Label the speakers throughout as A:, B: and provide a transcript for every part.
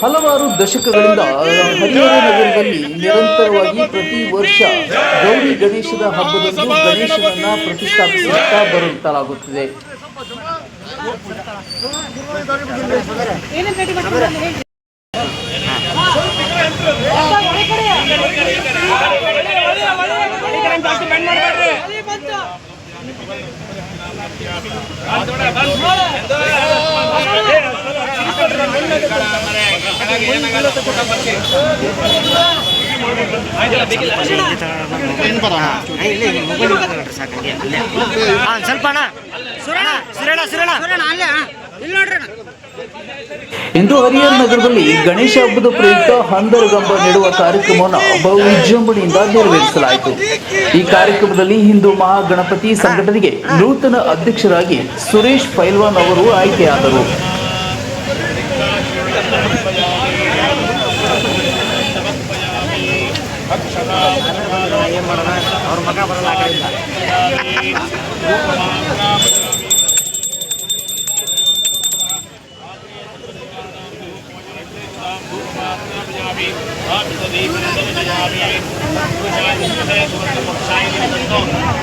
A: ಹಲವಾರು ದಶಕಗಳಿಂದ ಹರಿಹರ ನಗರದಲ್ಲಿ ನಿರಂತರವಾಗಿ ಪ್ರತಿ ವರ್ಷ ಗೌರಿ ಗಣೇಶದ ಹಬ್ಬದಂದು ಗಣೇಶನನ್ನ ಪ್ರತಿಷ್ಠಾಪಿಸುತ್ತಾ ಬರುತ್ತಲಾಗುತ್ತಿದೆ.
B: ನೋಡ್ರಿ
A: ಇಂದು ಹರಿಹರ ನಗರದಲ್ಲಿ ಗಣೇಶ ಹಬ್ಬದ ಪ್ರಯುಕ್ತ ಹಂದರಗಂಬ ನೀಡುವ ಕಾರ್ಯಕ್ರಮವನ್ನು ಬಹು ವಿಜೃಂಭಣೆಯಿಂದ ನೆರವೇರಿಸಲಾಯಿತು. ಈ ಕಾರ್ಯಕ್ರಮದಲ್ಲಿ ಹಿಂದೂ ಮಹಾಗಣಪತಿ ಸಂಘಟನೆಗೆ ನೂತನ ಅಧ್ಯಕ್ಷರಾಗಿ ಸುರೇಶ್ ಪೈಲ್ವಾನ್ ಅವರು ಆಯ್ಕೆಯಾದರು.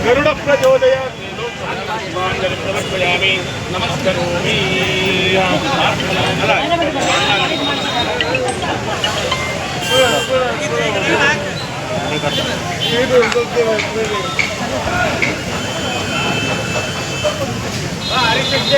C: गरुडप्रचोदय प्रवर्पयामि नमस्करोमि हरिकृष्ण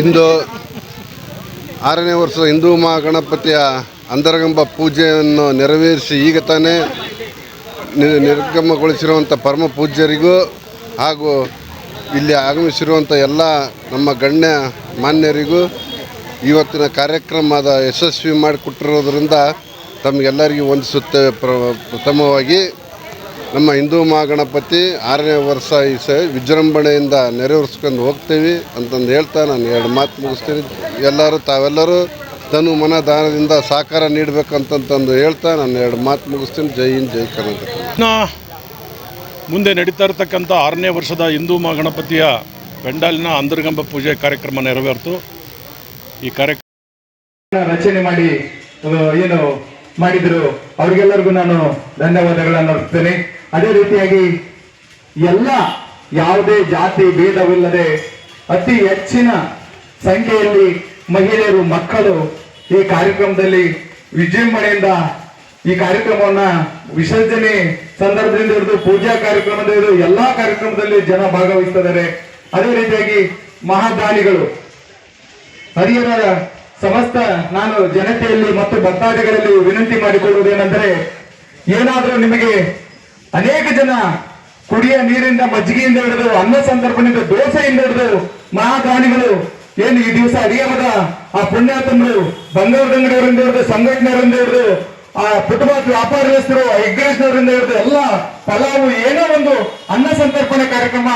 D: ಇಂದು ಆರನೇ ವರ್ಷದ ಹಿಂದೂ ಮಹಾಗಣಪತಿಯ ಅಂತರಗಂಬ ಪೂಜೆಯನ್ನು ನೆರವೇರಿಸಿ ಈಗ ತಾನೇ ನಿರ್ಗಮಗೊಳಿಸಿರುವಂಥ ಪರಮ ಪೂಜ್ಯರಿಗೂ ಹಾಗೂ ಇಲ್ಲಿ ಆಗಮಿಸಿರುವಂಥ ಎಲ್ಲ ನಮ್ಮ ಗಣ್ಯ ಮಾನ್ಯರಿಗೂ ಇವತ್ತಿನ ಕಾರ್ಯಕ್ರಮದ ಯಶಸ್ವಿ ಮಾಡಿಕೊಟ್ಟಿರೋದ್ರಿಂದ ತಮಗೆಲ್ಲರಿಗೂ ವಂದಿಸುತ್ತೇವೆ ಪ್ರ ಪ್ರಥಮವಾಗಿ. ನಮ್ಮ ಹಿಂದೂ ಮಹಾಗಣಪತಿ ಆರನೇ ವರ್ಷ ಈ ಸ ವಿಜೃಂಭಣೆಯಿಂದ ನೆರವೇರಿಸ್ಕೊಂಡು ಹೋಗ್ತೀವಿ ಅಂತಂದು ಹೇಳ್ತಾ ನಾನು ಎರಡು ಮಾತು ಮುಗಿಸ್ತೀನಿ. ಎಲ್ಲರೂ ತಾವೆಲ್ಲರೂ ತನು ಮನ ದಾನದಿಂದ ಸಹಕಾರ ನೀಡಬೇಕಂತಂತಂದು ಹೇಳ್ತಾ ನಾನು ಎರಡು ಮಾತು ಮುಗಿಸ್ತೀನಿ. ಜೈ ಹಿಂದ್ ಜೈ ಕರ್ನಾಟಕ.
C: ಮುಂದೆ ನಡೀತಾ ಇರತಕ್ಕಂಥ ಆರನೇ ವರ್ಷದ ಹಿಂದೂ ಮಹಾಗಣಪತಿಯ ಬೆಂಡಾಲಿನ ಅಂದರ್ಗಂಬ ಪೂಜೆ ಕಾರ್ಯಕ್ರಮ ನೆರವೇರಿತು. ಈ ಕಾರ್ಯಕ್ರಮ
E: ರಚನೆ ಮಾಡಿ ಏನು ಮಾಡಿದ್ರು ಅವ್ರಿಗೆಲ್ಲರಿಗೂ ನಾನು ಧನ್ಯವಾದಗಳನ್ನು ಅರ್ಪಿಸ್ತೇನೆ. ಅದೇ ರೀತಿಯಾಗಿ ಎಲ್ಲ ಯಾವುದೇ ಜಾತಿ ಭೇದವಿಲ್ಲದೆ ಅತಿ ಹೆಚ್ಚಿನ ಸಂಖ್ಯೆಯಲ್ಲಿ ಮಹಿಳೆಯರು, ಮಕ್ಕಳು ಈ ಕಾರ್ಯಕ್ರಮದಲ್ಲಿ ವಿಜೃಂಭಣೆಯಿಂದ ಈ ಕಾರ್ಯಕ್ರಮವನ್ನ ವಿಸರ್ಜನೆ ಸಂದರ್ಭದಿಂದ ಹಿಡಿದು ಪೂಜಾ ಕಾರ್ಯಕ್ರಮದಿಂದ ಹಿಡಿದು ಎಲ್ಲಾ ಕಾರ್ಯಕ್ರಮದಲ್ಲಿ ಜನ ಭಾಗವಹಿಸ್ತಿದ್ದಾರೆ. ಅದೇ ರೀತಿಯಾಗಿ ಮಹಾದಾನಿಗಳು. ಹರಿಯರ ಸಮಸ್ತ ನಾನು ಜನತೆಯಲ್ಲಿ ಮತ್ತು ಭಕ್ತಾದಿಗಳಲ್ಲಿ ವಿನಂತಿ ಮಾಡಿಕೊಳ್ಳುವುದೇನೆಂದರೆ ಏನಾದರೂ ನಿಮಗೆ ಅನೇಕ ಜನ ಕುಡಿಯ ನೀರಿಂದ ಮಜ್ಜಿಗೆಯಿಂದ ಹಿಡಿದು ಅನ್ನ ಸಂದರ್ಭದಿಂದ ದೋಸೆಯಿಂದ ಹಿಡಿದು ಮಹಾದಾನಿಗಳು ಏನು ಈ ದಿವಸ ಅಡಿಯಮದ ಆ ಪುಣ್ಯಾತಮರು ಬಂಗಾರದ ಅಂಗಡಿಯವರಿಂದ ಹಿಡಿದು, ಸಂಘಟನೆಯವರಿಂದ ಹಿಡಿದು, ಆ ಫುಟ್ಪಾತ್ ವ್ಯಾಪಾರಸ್ಥರು ಹೆಗ್ಗಳಿಸಿದವರಿಂದ ಹಿಡಿದು ಎಲ್ಲ ಪಲಾವು ಏನೋ ಒಂದು ಅನ್ನ ಸಂತರ್ಪಣೆ ಕಾರ್ಯಕ್ರಮ.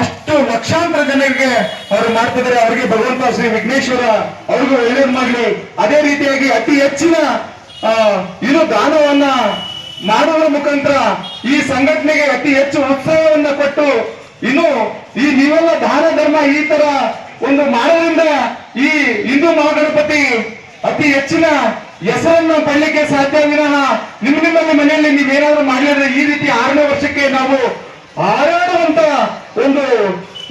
E: ಅಷ್ಟು ಲಕ್ಷಾಂತರ ಜನರಿಗೆ ಅವರು ಮಾಡ್ತಿದ್ದಾರೆ. ಅವರಿಗೆ ಭಗವಂತ ಶ್ರೀ ವಿಘ್ನೇಶ್ವರ ಅವ್ರಿಗೂ ಒಳ್ಳೇದು ಮಾಡಲಿ. ಅದೇ ರೀತಿಯಾಗಿ ಅತಿ ಹೆಚ್ಚಿನ ಇದು ದಾನವನ್ನ ಮಾಡುವ ಮುಖಾಂತರ ಈ ಸಂಘಟನೆಗೆ ಅತಿ ಹೆಚ್ಚು ಉತ್ಸಾಹವನ್ನ ಕೊಟ್ಟು ಇನ್ನು ಈ ನೀವೆಲ್ಲ ದಾನ ಧರ್ಮ ಈ ತರ ಒಂದು ಮಾಡೋದ್ರಿಂದ ಈ ಹಿಂದೂ ಮಹಾಗಣಪತಿ ಅತಿ ಹೆಚ್ಚಿನ ಹೆಸರನ್ನು ಪಡಲಿಕ್ಕೆ ಸಾಧ್ಯ ವಿನಃ ನಿಮ್ಮ ನಿಮ್ಮಲ್ಲಿ ಮನೆಯಲ್ಲಿ ನೀವೇನಾದ್ರೂ ಮಾಡಿದ್ರೆ ಈ ರೀತಿ ಆರನೇ ವರ್ಷಕ್ಕೆ ನಾವು ಹಾರಾಡುವಂತ ಒಂದು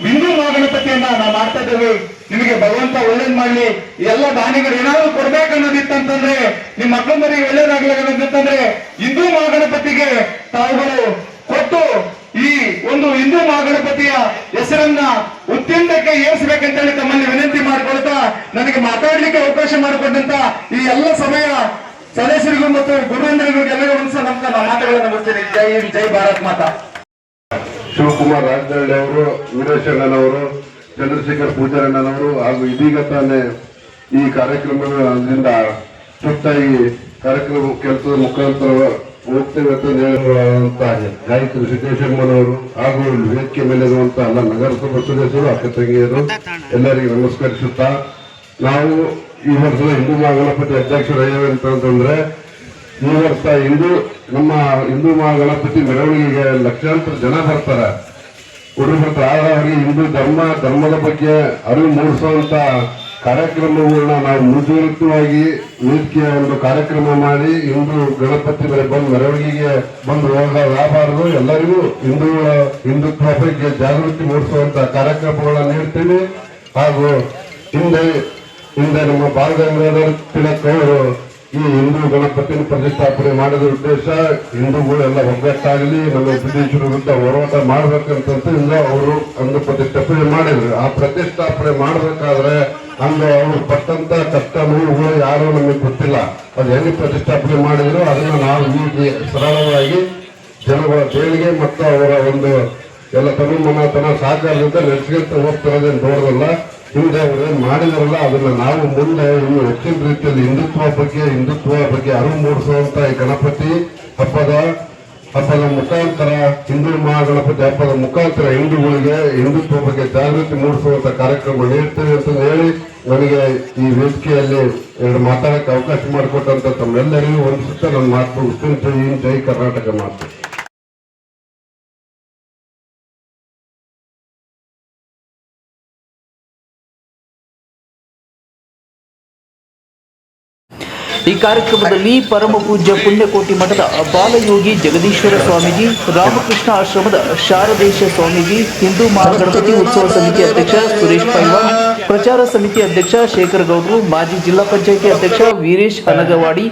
E: ಹಿಂದೂ ಮಹಾಗಣಪತಿಯನ್ನ ನಾವು ಮಾಡ್ತಾ ಇದ್ದೇವೆ. ನಿಮಗೆ ಭಗವಂತ ಒಳ್ಳೇದ್ ಮಾಡ್ಲಿ. ಎಲ್ಲ ದಾನಿಗಳು ಏನಾದ್ರು ಕೊಡ್ಬೇಕನ್ನೋದಿತ್ತಂತಂದ್ರೆ ನಿಮ್ಮ ಮಕ್ಕಳ ಮರಿ ಅನ್ನೋದಿತ್ತಂದ್ರೆ ಹಿಂದೂ ಮಹಾಗಣಪತಿಗೆ ತಾವುಗಳು ಕೊಟ್ಟು ಈ ಒಂದು ಹಿಂದೂ ಮಹಾಗಣಪತಿಯ ಹೆಸರನ್ನ ಉತ್ತೀರ್ಣಕ್ಕೆ ಏರಿಸಬೇಕಂತ ಹೇಳಿ ತಮ್ಮಲ್ಲಿ ವಿನಂತಿ ಮಾಡಿಕೊಳ್ತಾ ನನಗೆ ಮಾತಾಡ್ಲಿಕ್ಕೆ ಅವಕಾಶ ಮಾಡಿಕೊಟ್ಟಂತ ಈ ಎಲ್ಲ ಸಮಯ ಸದಸ್ಯರಿಗೂ ಮತ್ತು ಗುರುವಂದರಿಗೂ ಎಲ್ಲರಿಗೂ ಒಂದು ಸಲ ನಮಸ್ಕಾರ ನಾನು ಮಾತುಗಳನ್ನು ಮುಗಿಸ್ತೇನೆ ಜೈ ಹಿಂದ್, ಜೈ ಭಾರತ್ ಮಾತಾ.
D: ಶಿವಕುಮಾರ್ ರಾಜನಹಳ್ಳಿ ಅವರು ವೀರೇಶಣ್ಣನವರು ಚಂದ್ರಶೇಖರ್ ಪೂಜಾರಣ್ಣನವರು ಹಾಗೂ ಇದೀಗ ತಾನೇ ಈ ಕಾರ್ಯಕ್ರಮದಿಂದ ಈ ಕಾರ್ಯಕ್ರಮ ಕೆಲಸದ ಮುಖಾಂತರ ಹೇಳುವಂತ ಗಾಯಕರು ಸಿದ್ದೇಶ್ವರಮ್ಮನವರು ಹಾಗೂ ವೇದಿಕೆ ಮೇಲಿರುವಂತಹ ಎಲ್ಲ ನಗರಸಭಾ ಸದಸ್ಯರು ಅಕ್ಕ ತಂಗಿಯರು ಎಲ್ಲರಿಗೂ ನಮಸ್ಕರಿಸುತ್ತಾ, ನಾವು ಈ ವರ್ಷದ ಹಿಂದೂ ಮಹಾಗಣಪತಿ ಅಧ್ಯಕ್ಷರು ಅಂತಂದ್ರೆ, ಈ ವರ್ಷ ಹಿಂದೂ, ನಮ್ಮ ಹಿಂದೂ ಮಹಾಗಣಪತಿ ಮೆರವಣಿಗೆಗೆ ಲಕ್ಷಾಂತರ ಜನ ಬರ್ತಾರೆ. ಹುಡುಗರು ಬರ್ತಾರೆ ಹಿಂದೂ ಧರ್ಮ, ಧರ್ಮದ ಬಗ್ಗೆ ಅರಿವು ಮೂಡಿಸುವಂತ ಕಾರ್ಯಕ್ರಮಗಳನ್ನ ನಾವು ಮುಂಚೂಣಿತವಾಗಿ ವೇದಿಕೆಯ ಒಂದು ಕಾರ್ಯಕ್ರಮ ಮಾಡಿ ಹಿಂದೂ ಗಣಪತಿ ಮೇಲೆ ಬಂದು ಮೆರವಣಿಗೆಗೆ ಬಂದು ಹೋಗಲಾಗಬಾರದು ಎಲ್ಲರಿಗೂ ಹಿಂದೂಗಳ ಹಿಂದುತ್ವ ಬಗ್ಗೆ ಜಾಗೃತಿ ಮೂಡಿಸುವಂತಹ ಕಾರ್ಯಕ್ರಮಗಳನ್ನ ನೀಡ್ತೇನೆ. ಹಾಗೂ ಹಿಂದೆ ಹಿಂದೆ ನಮ್ಮ ಬಾಲಗಂಗಾಧರ ತಿಲಕ್ ಅವರು ಈ ಹಿಂದೂ ಗಣಪತಿನ ಪ್ರತಿಷ್ಠಾಪನೆ ಮಾಡಿದ ಉದ್ದೇಶ ಹಿಂದೂಗಳೆಲ್ಲ ಒಗ್ಗಟ್ಟಾಗಲಿ, ನಮ್ಮ ಬ್ರಿಟಿಷರ ವಿರುದ್ಧ ಹೋರಾಟ ಮಾಡ್ಬೇಕಂತ ಅವರು ಅಂದು ಪ್ರತಿಷ್ಠಾಪನೆ ಮಾಡಿದ್ರು. ಆ ಪ್ರತಿಷ್ಠಾಪನೆ ಮಾಡಬೇಕಾದ್ರೆ ಅಂದು ಅವ್ರು ಪಟ್ಟಂತ ಕಷ್ಟ ನೋವು ಯಾರು ನಮಗೆ ಗೊತ್ತಿಲ್ಲ. ಅದು ಹೆಂಗೆ ಪ್ರತಿಷ್ಠಾಪನೆ ಮಾಡಿದ್ರು, ಅದನ್ನ ನಾವು ಈ ಸರಳವಾಗಿ ಜನಗಳ ದೇಣಿಗೆ ಮತ್ತು ಅವರ ಒಂದು ಎಲ್ಲ ತನು ಮನತನ ಸಹಕಾರದಿಂದ ನಡೆಸ್ಕೊಂತ ಹೋಗ್ತಿರೋದೇನು ದೊಡ್ಡದಲ್ಲ ಹಿಂದೆ ಅವರೇನು ಮಾಡಿದಾರಲ್ಲ, ಅದನ್ನ ನಾವು ಮುಂದೆ ಇನ್ನು ಹೆಚ್ಚಿನ ರೀತಿಯಲ್ಲಿ ಹಿಂದುತ್ವ ಬಗ್ಗೆ ಹಿಂದುತ್ವ ಬಗ್ಗೆ ಅರಿವು ಮೂಡಿಸುವಂತ ಈ ಗಣಪತಿ ಹಬ್ಬದ ಹಬ್ಬದ ಮುಖಾಂತರ ಹಿಂದೂ ಮಹಾಗಣಪತಿ ಹಬ್ಬದ ಮುಖಾಂತರ ಹಿಂದೂಗಳಿಗೆ ಹಿಂದುತ್ವ ಬಗ್ಗೆ ಜಾಗೃತಿ ಮೂಡಿಸುವಂತ ಕಾರ್ಯಕ್ರಮ ನೀಡ್ತೇವೆ ಅಂತ ಹೇಳಿ ನನಗೆ ಈ ವೇದಿಕೆಯಲ್ಲಿ ಎರಡು ಮಾತಾಡಕ್ಕೆ ಅವಕಾಶ ಮಾಡಿಕೊಟ್ಟಂತ ತಮ್ಮೆಲ್ಲರಿಗೂ ಒಂದು ನನ್ನ ಮಾತು ಉತ್ತೀರ್ಣ ಜೈ ಕರ್ನಾಟಕ ಮಾತು.
A: ಈ ಕಾರ್ಯಕ್ರಮದಲ್ಲಿ ಪರಮ ಪೂಜ್ಯ ಪುಣ್ಯಕೋಟಿ ಮಠದ ಬಾಲಯೋಗಿ ಜಗದೀಶ್ವರ ಸ್ವಾಮೀಜಿ, ರಾಮಕೃಷ್ಣ ಆಶ್ರಮದ ಶಾರದೇಶ ಸ್ವಾಮೀಜಿ, ಹಿಂದೂ ಮಹಾಗಣಪತಿ ಉತ್ಸವ ಸಮಿತಿ ಅಧ್ಯಕ್ಷ ಸುರೇಶ್ ಪೈಲ್ವಾನ್ ಪ್ರಚಾರ ಸಮಿತಿ ಅಧ್ಯಕ್ಷ ಶೇಖರ್ ಗೌಡ್ರು ಮಾಜಿ ಜಿಲ್ಲಾ ಪಂಚಾಯಿತಿ ಅಧ್ಯಕ್ಷ ವೀರೇಶ್ ಹನಗವಾಡಿ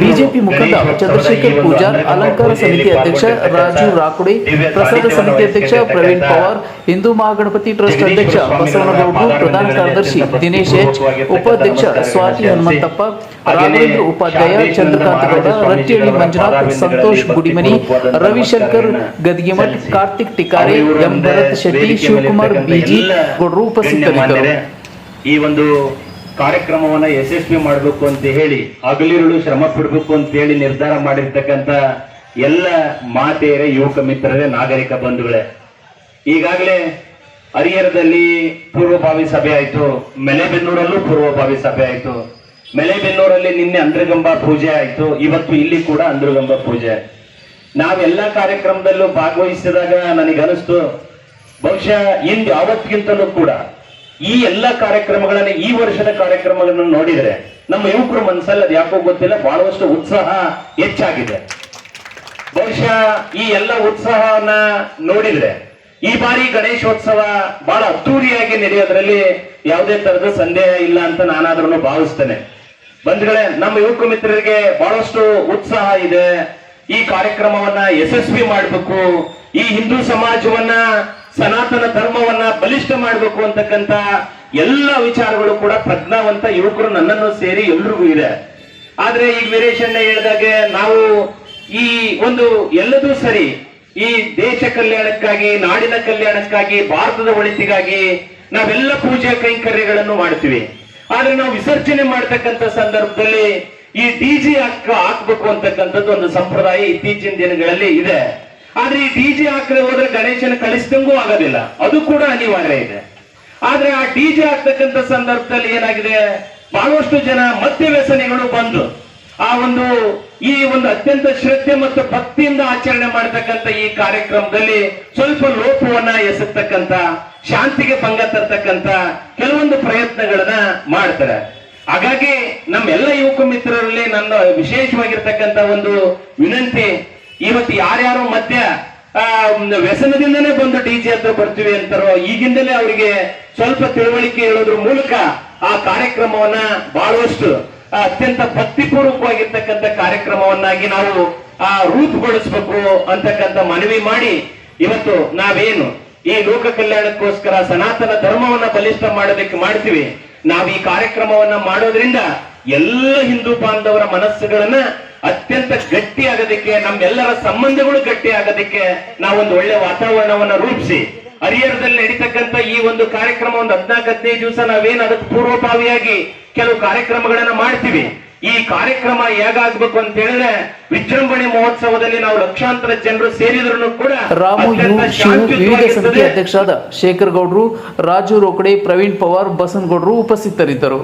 A: ಬಿಜೆಪಿ ಮುಖಂಡ ಚಂದ್ರಶೇಖರ್ ಪೂಜಾ ಅಲಂಕಾರ ಸಮಿತಿ ಅಧ್ಯಕ್ಷ ರಾಜು ರಾಕುಡೆ, ಪ್ರಸಾದ ಸಮಿತಿ ಅಧ್ಯಕ್ಷ ಪ್ರವೀಣ್ ಪವಾರ್, ಹಿಂದೂ ಮಹಾಗಣಪತಿ ಟ್ರಸ್ಟ್ ಅಧ್ಯಕ್ಷ ಬಸವನಗೌಡರು, ಪ್ರಧಾನ ಕಾರ್ಯದರ್ಶಿ ದಿನೇಶ್ ಎಚ್, ಉಪಾಧ್ಯಕ್ಷ ಸ್ವಾತಿ ಹನುಮಂತಪ್ಪ, ರಾಘವೇಂದ್ರ ಉಪಾಧ್ಯಾಯ ಚಂದ್ರಕಾಂತ ಗೌಡ ರಟ್ಟಿಹಳ್ಳಿ ಮಂಜುನಾಥ್, ಸಂತೋಷ್ ಗುಡಿಮನಿ, ರವಿಶಂಕರ್ ಗದ್ಗಿಮಠ್, ಕಾರ್ತಿಕ್ ಟಿಕಾರೆ, ಎಂ. ಭರತ್ ಶೆಟ್ಟಿ, ಶಿವಕುಮಾರ್ ಬಿಜಿ ಗೌಡರು ಉಪಸ್ಥಿತರಿದ್ದರು.
F: ಈ ಒಂದು ಕಾರ್ಯಕ್ರಮವನ್ನು ಯಶಸ್ವಿ ಮಾಡಬೇಕು ಅಂತ ಹೇಳಿ, ಹಗಲಿರುಳು ಶ್ರಮ ಪಡಬೇಕು ಅಂತ ಹೇಳಿ ನಿರ್ಧಾರ ಮಾಡಿರ್ತಕ್ಕಂಥ ಎಲ್ಲ ಮಾತೆಯರೇ, ಯುವಕ ಮಿತ್ರರೇ, ನಾಗರಿಕ ಬಂಧುಗಳೇ. ಈಗಾಗಲೇ ಹರಿಹರದಲ್ಲಿ ಪೂರ್ವಭಾವಿ ಸಭೆ ಆಯಿತು, ಮೆಲೆಬೆನ್ನೂರಲ್ಲೂ ಪೂರ್ವಭಾವಿ ಸಭೆ ಆಯಿತು. ಮೆಲೆಬೆನ್ನೂರಲ್ಲಿ ನಿನ್ನೆ ಅಂದ್ರಗಂಬ ಪೂಜೆ ಆಯಿತು, ಇವತ್ತು ಇಲ್ಲಿ ಕೂಡ ಅಂದ್ರಗಂಬ ಪೂಜೆ. ನಾವೆಲ್ಲ ಕಾರ್ಯಕ್ರಮದಲ್ಲೂ ಭಾಗವಹಿಸಿದಾಗ ನನಗನಿಸ್ತು, ಬಹುಶಃ ಇಂದು ಯಾವತ್ತಿಗಿಂತಲೂ ಕೂಡ ಈ ಎಲ್ಲ ಕಾರ್ಯಕ್ರಮಗಳನ್ನ, ಈ ವರ್ಷದ ಕಾರ್ಯಕ್ರಮಗಳನ್ನು ನೋಡಿದ್ರೆ ನಮ್ಮ ಯುವಕರು ಮನಸ್ಸಲ್ಲಿ ಅದು ಯಾಕೋ ಗೊತ್ತಿಲ್ಲ, ಬಹಳಷ್ಟು ಉತ್ಸಾಹ ಹೆಚ್ಚಾಗಿದೆ. ಬಹುಶಃ ಈ ಎಲ್ಲ ಉತ್ಸಾಹವನ್ನ ನೋಡಿದ್ರೆ ಈ ಬಾರಿ ಗಣೇಶೋತ್ಸವ ಬಹಳ ಅದ್ದೂರಿಯಾಗಿ ನಡೆಯೋದ್ರಲ್ಲಿ ಯಾವುದೇ ತರದ ಸಂದೇಹ ಇಲ್ಲ ಅಂತ ನಾನಾದ್ರೂ ಭಾವಿಸ್ತೇನೆ. ಬಂಧುಗಳೇ, ನಮ್ಮ ಯುವಕ ಮಿತ್ರರಿಗೆ ಬಹಳಷ್ಟು ಉತ್ಸಾಹ ಇದೆ. ಈ ಕಾರ್ಯಕ್ರಮವನ್ನ ಯಶಸ್ವಿ ಮಾಡಬೇಕು. ಈ ಹಿಂದೂ ಸಮಾಜವನ್ನ ಸನಾತನ ಧರ್ಮವನ್ನ ಬಲಿಷ್ಠ ಮಾಡಬೇಕು ಅಂತಕ್ಕಂತ ಎಲ್ಲ ವಿಚಾರಗಳು ಕೂಡ ಪ್ರಜ್ಞಾವಂತ ಯುವಕರು ನನ್ನನ್ನು ಸೇರಿ ಎಲ್ರಿಗೂ ಇದೆ. ಆದ್ರೆ ಈಗ ವೀರೇಶಣ್ಣ ಹೇಳಿದಾಗೆ ನಾವು ಈ ಒಂದು ಎಲ್ಲದೂ ಸರಿ, ಈ ದೇಶ ಕಲ್ಯಾಣಕ್ಕಾಗಿ, ನಾಡಿನ ಕಲ್ಯಾಣಕ್ಕಾಗಿ, ಭಾರತದ ಒಳಿತಿಗಾಗಿ ನಾವೆಲ್ಲ ಪೂಜೆ ಕೈಂಕರ್ಯಗಳನ್ನು ಮಾಡ್ತೀವಿ. ಆದ್ರೆ ನಾವು ವಿಸರ್ಜನೆ ಮಾಡ್ತಕ್ಕಂಥ ಸಂದರ್ಭದಲ್ಲಿ ಈ ಡಿಜೆ ಹಾಕ ಹಾಕ್ಬೇಕು ಅಂತಕ್ಕಂಥದ್ದು ಒಂದು ಸಂಪ್ರದಾಯ ಇತ್ತೀಚಿನ ದಿನಗಳಲ್ಲಿ ಇದೆ. ಆದ್ರೆ ಈ ಡಿಜೆ ಹಾಕದೆ ಹೋದ್ರೆ ಗಣೇಶನ ಕಳಿಸ್ದಂಗೂ ಆಗೋದಿಲ್ಲ. ಅದು ಕೂಡ ಅನಿವಾರ್ಯ ಇದೆ. ಆದ್ರೆ ಆ ಡಿಜೆ ಹಾಕ್ತಕ್ಕಂಥ ಸಂದರ್ಭದಲ್ಲಿ ಏನಾಗಿದೆ? ಬಹಳಷ್ಟು ಜನ ಮದ್ಯ ವ್ಯಸನಿಗಳು ಬಂದು ಆ ಒಂದು, ಈ ಒಂದು ಅತ್ಯಂತ ಶ್ರದ್ಧೆ ಮತ್ತು ಭಕ್ತಿಯಿಂದ ಆಚರಣೆ ಮಾಡತಕ್ಕಂಥ ಈ ಕಾರ್ಯಕ್ರಮದಲ್ಲಿ ಸ್ವಲ್ಪ ಲೋಪವನ್ನ ಎಸಗ್ತಕ್ಕಂತ ಶಾಂತಿಗೆ ಭಂಗ ತರ್ತಕ್ಕಂತ ಕೆಲವೊಂದು ಪ್ರಯತ್ನಗಳನ್ನ ಮಾಡ್ತಾರೆ. ಹಾಗಾಗಿ ನಮ್ಮೆಲ್ಲ ಯುವಕ ಮಿತ್ರರಲ್ಲಿ ನನ್ನ ವಿಶೇಷವಾಗಿರ್ತಕ್ಕಂತ ಒಂದು ವಿನಂತಿ ಇವತ್ತು ಯಾರ್ಯಾರು ಮಧ್ಯ ವ್ಯಸನದಿಂದನೇ ಬಂದು ಡಿಜೆ ಹತ್ರ ಬರ್ತೀವಿ ಅಂತಾರೋ, ಈಗಿಂದಲೇ ಅವರಿಗೆ ಸ್ವಲ್ಪ ತಿಳುವಳಿಕೆ ಹೇಳೋದ್ರ ಮೂಲಕ ಆ ಕಾರ್ಯಕ್ರಮವನ್ನ ಬಹಳಷ್ಟು ಅತ್ಯಂತ ಭಕ್ತಿಪೂರ್ವಕವಾಗಿರ್ತಕ್ಕಂಥ ಕಾರ್ಯಕ್ರಮವನ್ನಾಗಿ ನಾವು, ಆ, ರೂಪುಗೊಳಿಸ್ಬೇಕು ಅಂತಕ್ಕಂಥ ಮನವಿ ಮಾಡಿ ಇವತ್ತು ನಾವೇನು ಈ ಲೋಕ ಕಲ್ಯಾಣಕ್ಕೋಸ್ಕರ ಸನಾತನ ಧರ್ಮವನ್ನ ಬಲಿಷ್ಠ ಮಾಡೋದಕ್ಕೆ ಮಾಡ್ತೀವಿ. ನಾವು ಈ ಕಾರ್ಯಕ್ರಮವನ್ನ ಮಾಡೋದ್ರಿಂದ ಎಲ್ಲ ಹಿಂದೂ ಬಾಂಧವರ ಮನಸ್ಸುಗಳನ್ನ ಅತ್ಯಂತ ಗಟ್ಟಿ ಆಗೋದಕ್ಕೆ ನಮ್ಮೆಲ್ಲರ ಸಂಬಂಧಗಳು ಗಟ್ಟಿ ಆಗೋದಕ್ಕೆ ನಾವೊಂದು ಒಳ್ಳೆ ವಾತಾವರಣವನ್ನ ರೂಪಿಸಿ. ಹರಿಹರದಲ್ಲಿ ನಡೀತಕ್ಕಂತ ಈ ಒಂದು ಕಾರ್ಯಕ್ರಮ ಒಂದು ಹದಿನಾಲ್ಕು ಹದಿನೈದು ದಿವಸ ನಾವೇನು ಅದಕ್ಕೆ ಪೂರ್ವಭಾವಿಯಾಗಿ ಕೆಲವು ಕಾರ್ಯಕ್ರಮಗಳನ್ನ ಮಾಡ್ತೀವಿ. ಈ ಕಾರ್ಯಕ್ರಮ ಹೇಗಾಗ್ಬೇಕು ಅಂತ ಹೇಳಿದ್ರೆ ವಿಜೃಂಭಣೆ ಮಹೋತ್ಸವದಲ್ಲಿ ನಾವು ಲಕ್ಷಾಂತರ ಜನರು ಸೇರಿದ್ರು ಕೂಡ
A: ರಾಮು ವಿವಿಧ. ಸಮಿತಿ ಅಧ್ಯಕ್ಷರಾದ ಶೇಖರ್ ಗೌಡ್ರು ರಾಜು ರೋಕಡೆ ಪ್ರವೀಣ್ ಪವಾರ್ ಬಸನಗೌಡ್ರು ಉಪಸ್ಥಿತರಿದ್ದರು.